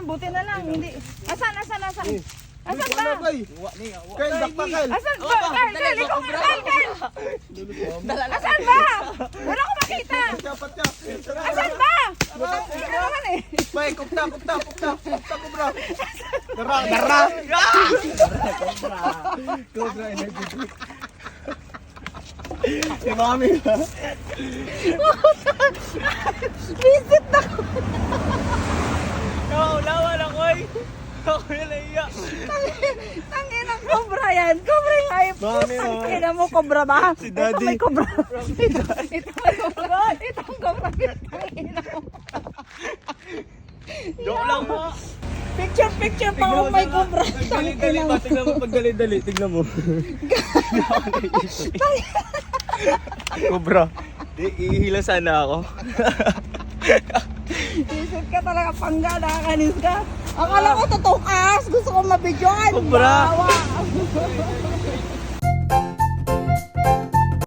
yan, buti na lang. Hindi. Asan, asan, asan? Asan ba? Kyle, dakpa Kyle. Asan ba? Kyle, Kyle, ikaw nga, Kyle, Kyle. Asan ba? Wala ko makita. Dapat ka. Asan ba? Ka naman eh. Bay, kupta, kupta, kupta. Kupta, kubra. Dara, dara. Cobra energy drink. Si Mami. Visit na ko. Nakakulawa lang ko eh. Ako na naiya. Tangin ang cobra yan. Cobra yung hype. Mami, oh. Tangin mo, cobra ba? Si Ito Daddy. may cobra. Ito, ito may cobra. Ito ang cobra. Tangin mo. Joke lang ha. Picture, picture pa kung may cobra. Dali-dali ba? Tignan mo pag dali-dali. Tignan mo. Cobra. Ihila sana ako. Visit ka talaga pangga, nakakanis ka. Akala ko totoong ahas. Gusto ko mabidyoan. Cobra. Bawa.